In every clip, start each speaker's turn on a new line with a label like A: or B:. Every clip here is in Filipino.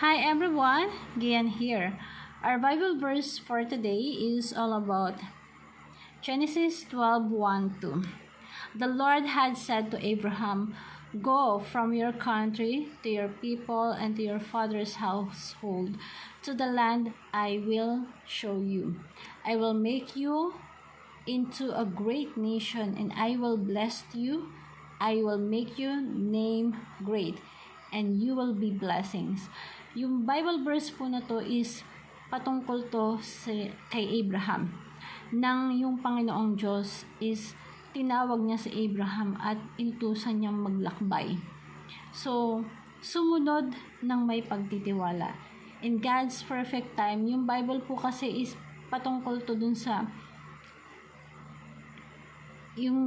A: Hi everyone, Gian here. Our Bible verse for today is all about Genesis 12 1 2. The Lord had said to Abraham, Go from your country to your people and to your father's household to the land I will show you. I will make you into a great nation and I will bless you. I will make your name great and you will be blessings. Yung Bible verse po na to is patungkol to si, kay Abraham. Nang yung Panginoong Diyos is tinawag niya si Abraham at inutusan niyang maglakbay. So, sumunod ng may pagtitiwala. In God's perfect time, yung Bible po kasi is patungkol to dun sa yung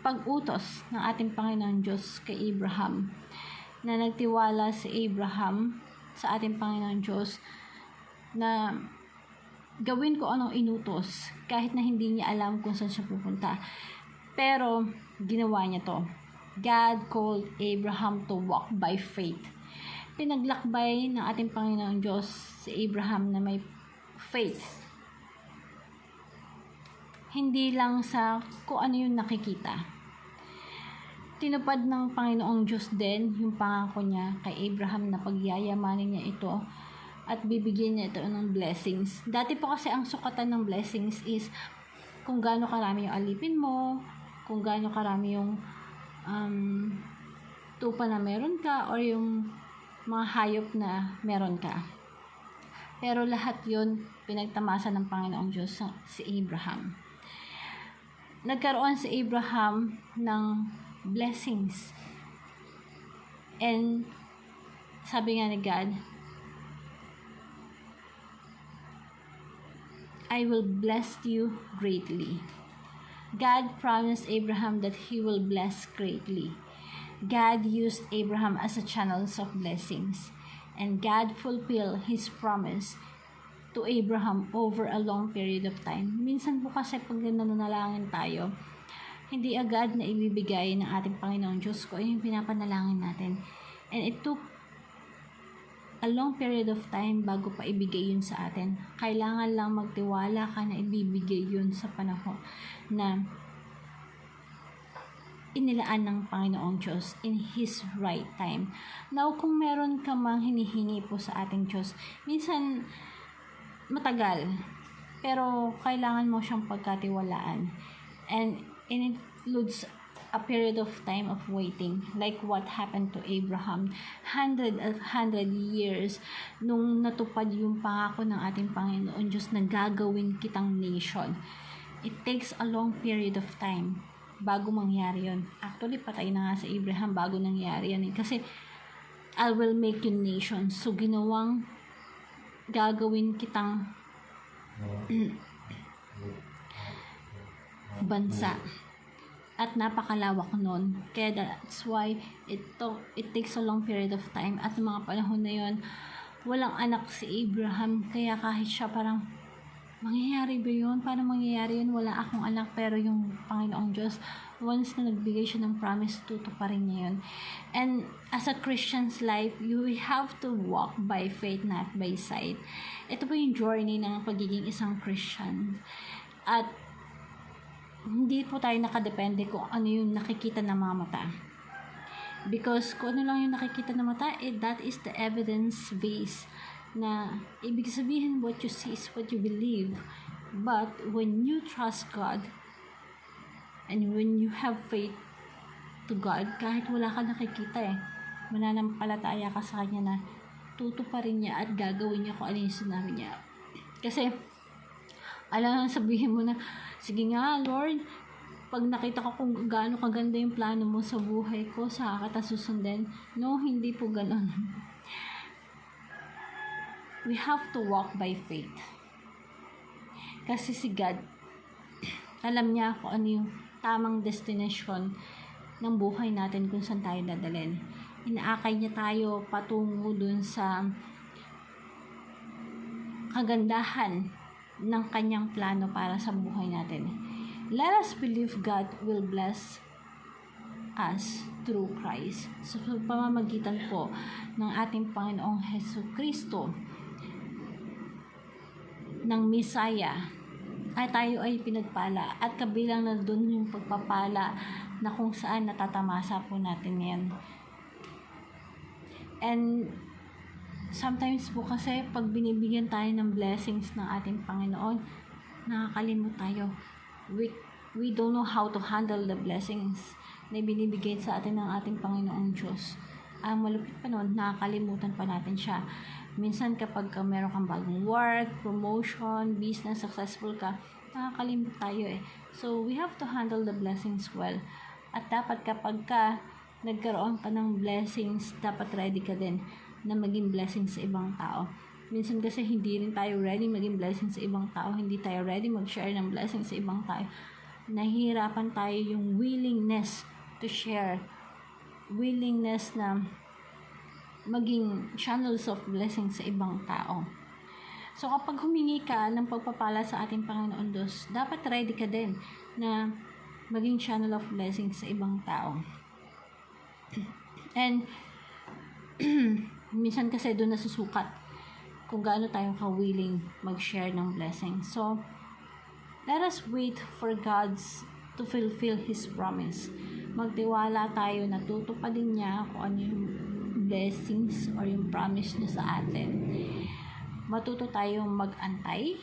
A: pag-utos ng ating Panginoon Diyos kay Abraham na nagtiwala si Abraham sa ating Panginoon Diyos na gawin ko anong inutos kahit na hindi niya alam kung saan siya pupunta. Pero ginawa niya to. God called Abraham to walk by faith. Pinaglakbay ng ating Panginoon Diyos si Abraham na may faith hindi lang sa kung ano yung nakikita. Tinupad ng Panginoong Diyos din yung pangako niya kay Abraham na pagyayamanin niya ito at bibigyan niya ito ng blessings. Dati po kasi ang sukatan ng blessings is kung gaano karami yung alipin mo, kung gaano karami yung um, tupa na meron ka or yung mga hayop na meron ka. Pero lahat yon pinagtamasa ng Panginoong Diyos sa, si Abraham nagkaroon si Abraham ng blessings. And sabi nga ni God, I will bless you greatly. God promised Abraham that he will bless greatly. God used Abraham as a channel of blessings, and God fulfilled his promise to Abraham over a long period of time. Minsan po kasi pag nananalangin tayo, hindi agad na ibibigay ng ating Panginoong Diyos ko yung pinapanalangin natin. And it took a long period of time bago pa ibigay yun sa atin. Kailangan lang magtiwala ka na ibibigay yun sa panahon na inilaan ng Panginoong Diyos in His right time. Now, kung meron ka mang hinihingi po sa ating Diyos, minsan matagal, pero kailangan mo siyang pagkatiwalaan. And it includes a period of time of waiting like what happened to Abraham. Hundred of hundred years nung natupad yung pangako ng ating Panginoon Diyos na gagawin kitang nation. It takes a long period of time bago mangyari yon actually patay na nga sa Abraham bago nangyari yan eh. kasi I will make you nation. So ginawang gagawin kitang bansa at napakalawak nun. Kaya that's why it, to, it takes a long period of time. At mga panahon na yon walang anak si Abraham. Kaya kahit siya parang, mangyayari ba yun? Paano mangyayari yun? Wala akong anak pero yung Panginoong Diyos, once na nagbigay siya ng promise, tutuparin niya yun. And as a Christian's life, you have to walk by faith, not by sight. Ito po yung journey ng pagiging isang Christian. At hindi po tayo nakadepende kung ano yung nakikita ng mga mata. Because kung ano lang yung nakikita ng mata, eh, that is the evidence base na ibig sabihin what you see is what you believe. But when you trust God and when you have faith to God, kahit wala ka nakikita eh, mananampalataya ka sa Kanya na tutuparin niya at gagawin niya kung ano yung sinabi niya. Kasi, alam sabihin mo na, sige nga, Lord, pag nakita ko kung gaano kaganda yung plano mo sa buhay ko, sa kita susundin. No, hindi po ganon. We have to walk by faith. Kasi si God, alam niya kung ano yung tamang destination ng buhay natin kung saan tayo dadalhin. Inaakay niya tayo patungo dun sa kagandahan ng kanyang plano para sa buhay natin. Let us believe God will bless us through Christ. So, pamamagitan po ng ating Panginoong Heso Kristo, ng Misaya, ay tayo ay pinagpala at kabilang na doon yung pagpapala na kung saan natatamasa po natin yan. And sometimes po kasi pag binibigyan tayo ng blessings ng ating Panginoon, nakakalimot tayo. We, we don't know how to handle the blessings na binibigay sa atin ng ating Panginoong Diyos. Ang malupit pa noon, nakakalimutan pa natin siya. Minsan kapag ka meron kang bagong work, promotion, business, successful ka, nakakalimut tayo eh. So, we have to handle the blessings well. At dapat kapag ka nagkaroon ka ng blessings, dapat ready ka din na maging blessing sa ibang tao. Minsan kasi hindi rin tayo ready maging blessing sa ibang tao. Hindi tayo ready mag-share ng blessing sa ibang tao. Nahihirapan tayo yung willingness to share. Willingness na maging channels of blessing sa ibang tao. So kapag humingi ka ng pagpapala sa ating Panginoon Diyos, dapat ready ka din na maging channel of blessing sa ibang tao. And minsan kasi doon nasusukat kung gaano tayo ka-willing mag-share ng blessing. So, let us wait for God's to fulfill His promise. Magtiwala tayo na tutupadin niya kung ano yung blessings or yung promise niya sa atin. Matuto tayong mag-antay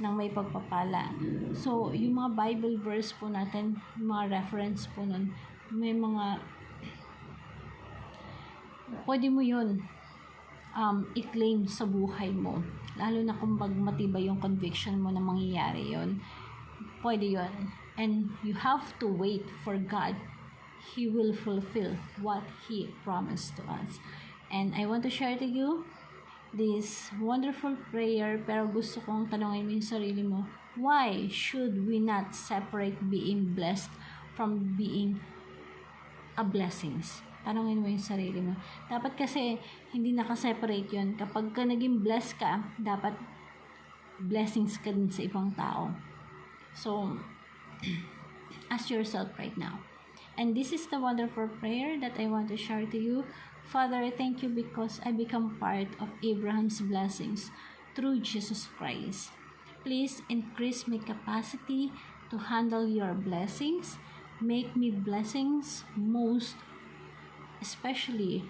A: ng may pagpapala. So, yung mga Bible verse po natin, mga reference po nun, may mga pwede mo yun um, i-claim sa buhay mo. Lalo na kung pag matibay yung conviction mo na mangyayari yon pwede yon And you have to wait for God. He will fulfill what He promised to us. And I want to share to you this wonderful prayer pero gusto kong tanongin mo yung sarili mo, why should we not separate being blessed from being a blessings? Tanongin mo yung sarili mo. Dapat kasi hindi nakaseparate yun. Kapag ka naging blessed ka, dapat blessings ka din sa ibang tao. So, ask yourself right now. And this is the wonderful prayer that I want to share to you. Father, I thank you because I become part of Abraham's blessings through Jesus Christ. Please increase my capacity to handle your blessings. Make me blessings most especially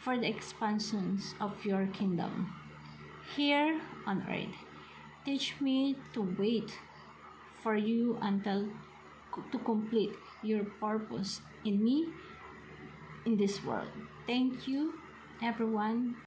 A: for the expansions of your kingdom here on earth. Teach me to wait for you until to complete your purpose in me in this world. Thank you, everyone.